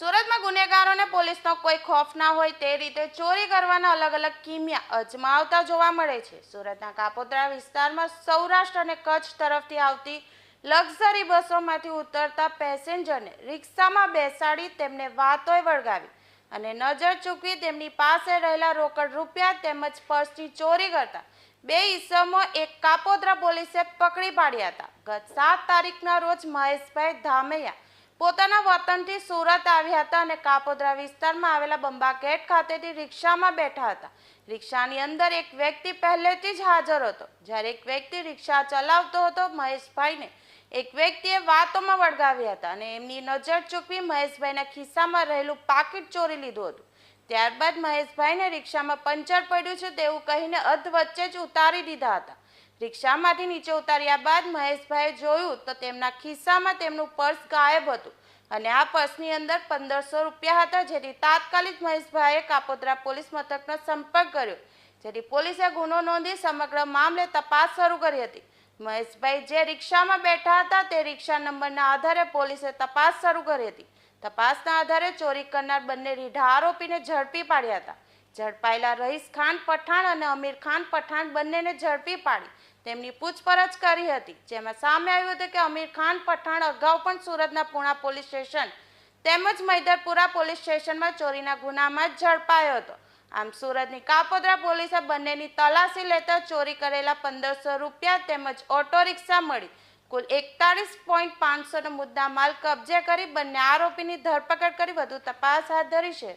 સુરતમાં ગુનેગારોને પોલીસનો કોઈ ખોફ ના હોય તે રીતે ચોરી કરવાના અલગ અલગ કિમિયા અજમાવતા જોવા મળે છે. સુરતના કાપોદ્રા વિસ્તારમાં સૌરાષ્ટ્ર અને કચ્છ તરફથી આવતી લક્ઝરી બસોમાંથી ઉતરતા પેસેન્જરને રિક્ષામાં બેસાડી તેમને વાતોય વળગાવી અને નજર ચૂકવી તેમની પાસે રહેલા રોકડ રૂપિયા તેમજ પર્સની ચોરી કરતા બે ઈસમો એક કાપોદ્રા પોલીસે પકડી પાડ્યા હતા. ગત સાત તારીખના રોજ મહેશભાઈ ધામૈયા પોતાના વતનથી સુરત આવ્યા હતા અને કાપોદ્રા વિસ્તારમાં આવેલા બંબા ગેટ ખાતેથી રિક્ષામાં બેઠા હતા. રિક્ષાની અંદર એક વ્યક્તિ પહેલેથી જ હાજર હતો. જ્યારે એક વ્યક્તિ રિક્ષા ચલાવતો હતો, મહેશભાઈને એક વ્યક્તિએ વાતોમાં વળગાવ્યા હતા અને એમની નજર ચૂકવી મહેશભાઈના ખિસ્સામાં રહેલું પાકીટ ચોરી લીધું હતું. ત્યારબાદ મહેશભાઈને રિક્ષામાં પંચર પડ્યું છે તેવું કહીને અધ વચ્ચે જ ઉતારી દીધા હતા. રિક્ષામાંથી નીચે ઉતાર્યા બાદ મહેશભાઈએ જોયું તો તેમના ખિસ્સામાં તેમનું પર્સ ગાયબ હતું અને આ પર્સની અંદર પંદરસો રૂપિયા હતા, જેથી તાત્કાલિક મહેશભાઈએ કાપોદ્રા પોલીસ મથકનો સંપર્ક કર્યો, જેથી પોલીસે ગુનો નોંધી સમગ્ર મામલે તપાસ શરૂ કરી હતી. મહેશભાઈ જે રિક્ષામાં બેઠા હતા, તે રિક્ષા નંબરના આધારે પોલીસે તપાસ શરૂ કરી હતી. તપાસના આધારે ચોરી કરનાર બંને રીઢા આરોપીને ઝડપી પાડ્યા હતા. ઝડપાયેલા રહીશ ખાન પઠાણ અને અમીર ખાન પઠાણ બંનેને ઝડપી પાડી. તેમની પૂછપરછ કરી હતી, જેમાં સામે આવ્યું હતું કે અમીર ખાન પઠાણ અગાઉ પણ સુરતના પુણા પોલીસ સ્ટેશન તેમજ મૈદરપુરા પોલીસ સ્ટેશનમાં ચોરીના ગુનામાં જ ઝડપાયો હતો. આમ સુરતની કાપોદ્રા પોલીસે બંનેની તલાશી લેતા ચોરી કરેલા પંદરસો રૂપિયા તેમજ ઓટો રિક્ષા મળી. કુલ એકતાળીસ પોઈન્ટ પાંચસોનો મુદ્દા માલ કબજે કરી બંને આરોપીની ધરપકડ કરી વધુ તપાસ હાથ ધરી છે.